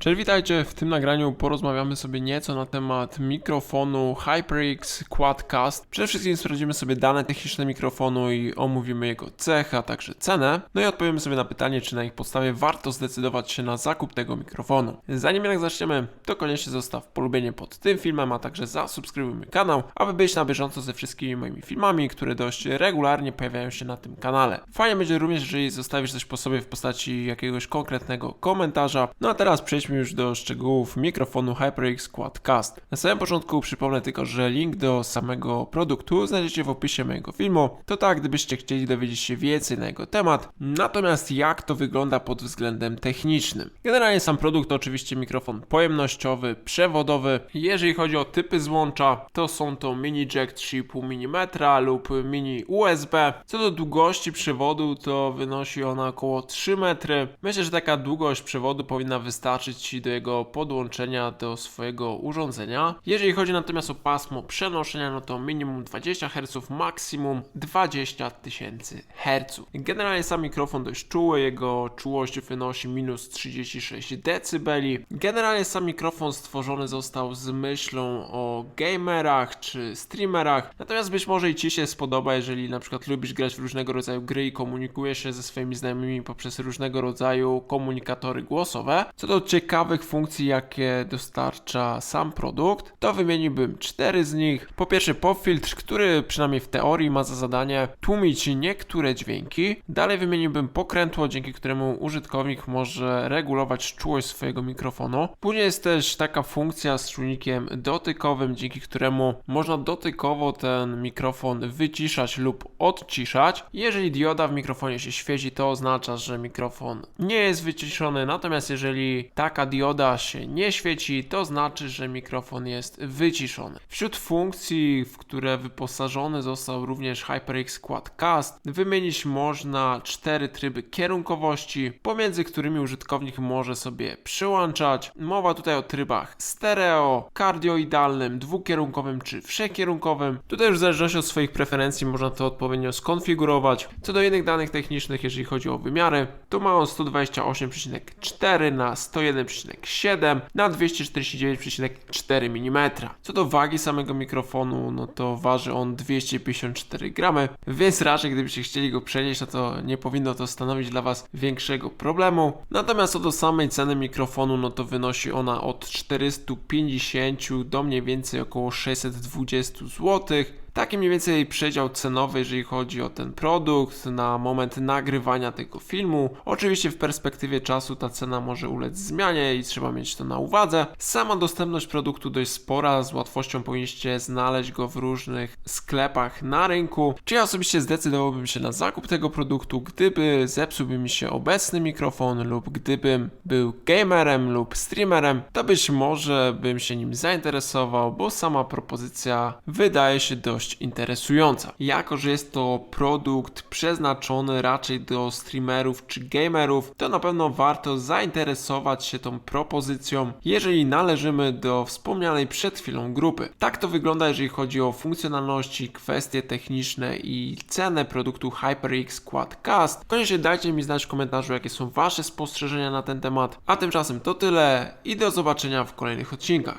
Cześć, witajcie. W tym nagraniu porozmawiamy sobie nieco na temat mikrofonu HyperX Quadcast. Przede wszystkim sprawdzimy sobie dane techniczne mikrofonu i omówimy jego cechy, a także cenę. No i odpowiemy sobie na pytanie, czy na ich podstawie warto zdecydować się na zakup tego mikrofonu. Zanim jednak zaczniemy, to koniecznie zostaw polubienie pod tym filmem, a także zasubskrybuj mój kanał, aby być na bieżąco ze wszystkimi moimi filmami, które dość regularnie pojawiają się na tym kanale. Fajnie będzie również, jeżeli zostawisz coś po sobie w postaci jakiegoś konkretnego komentarza. No a teraz przejdźmy już do szczegółów mikrofonu HyperX Quadcast. Na samym początku przypomnę tylko, że link do samego produktu znajdziecie w opisie mojego filmu. To tak, gdybyście chcieli dowiedzieć się więcej na jego temat. Natomiast jak to wygląda pod względem technicznym? Generalnie sam produkt to oczywiście mikrofon pojemnościowy, przewodowy. Jeżeli chodzi o typy złącza, to są to mini jack 3,5 mm lub mini USB. Co do długości przewodu, to wynosi ona około 3 metry. Myślę, że taka długość przewodu powinna wystarczyć Do jego podłączenia do swojego urządzenia. Jeżeli chodzi natomiast o pasmo przenoszenia, no to minimum 20 Hz, maksimum 20 tysięcy Hz. Generalnie sam mikrofon dość czuły, jego czułość wynosi minus 36 dB. Generalnie sam mikrofon stworzony został z myślą o gamerach czy streamerach, natomiast być może i Ci się spodoba, jeżeli na przykład lubisz grać w różnego rodzaju gry i komunikujesz się ze swoimi znajomymi poprzez różnego rodzaju komunikatory głosowe. Co do ciekawych funkcji, jakie dostarcza sam produkt, to wymieniłbym cztery z nich. Po pierwsze popfiltr, który przynajmniej w teorii ma za zadanie tłumić niektóre dźwięki. Dalej wymieniłbym pokrętło, dzięki któremu użytkownik może regulować czułość swojego mikrofonu. Później jest też taka funkcja z czujnikiem dotykowym, dzięki któremu można dotykowo ten mikrofon wyciszać lub odciszać. Jeżeli dioda w mikrofonie się świeci, to oznacza, że mikrofon nie jest wyciszony, natomiast jeżeli taka dioda się nie świeci, to znaczy, że mikrofon jest wyciszony. Wśród funkcji, w które wyposażony został również HyperX Quadcast, wymienić można cztery tryby kierunkowości, pomiędzy którymi użytkownik może sobie przyłączać. Mowa tutaj o trybach stereo, kardioidalnym, dwukierunkowym czy wszechkierunkowym. Tutaj już w zależności od swoich preferencji można to odpowiednio skonfigurować. Co do innych danych technicznych, jeżeli chodzi o wymiary, to ma on 128,4 na 101,7 na 249,4 mm. Co do wagi samego mikrofonu, no to waży on 254 gramy, więc raczej gdybyście chcieli go przenieść, no to nie powinno to stanowić dla Was większego problemu. Natomiast co do samej ceny mikrofonu, no to wynosi ona od 450 do mniej więcej około 620 zł. Taki mniej więcej przedział cenowy, jeżeli chodzi o ten produkt na moment nagrywania tego filmu. Oczywiście w perspektywie czasu ta cena może ulec zmianie i trzeba mieć to na uwadze. Sama dostępność produktu dość spora, z łatwością powinniście znaleźć go w różnych sklepach na rynku. Czy ja osobiście zdecydowałbym się na zakup tego produktu, gdyby zepsułby mi się obecny mikrofon lub gdybym był gamerem lub streamerem, to być może bym się nim zainteresował, bo sama propozycja wydaje się dość interesująca. Jako, że jest to produkt przeznaczony raczej do streamerów czy gamerów, to na pewno warto zainteresować się tą propozycją, jeżeli należymy do wspomnianej przed chwilą grupy. Tak to wygląda, jeżeli chodzi o funkcjonalności, kwestie techniczne i cenę produktu HyperX Quadcast. Koniecznie dajcie mi znać w komentarzu, jakie są Wasze spostrzeżenia na ten temat. A tymczasem to tyle i do zobaczenia w kolejnych odcinkach.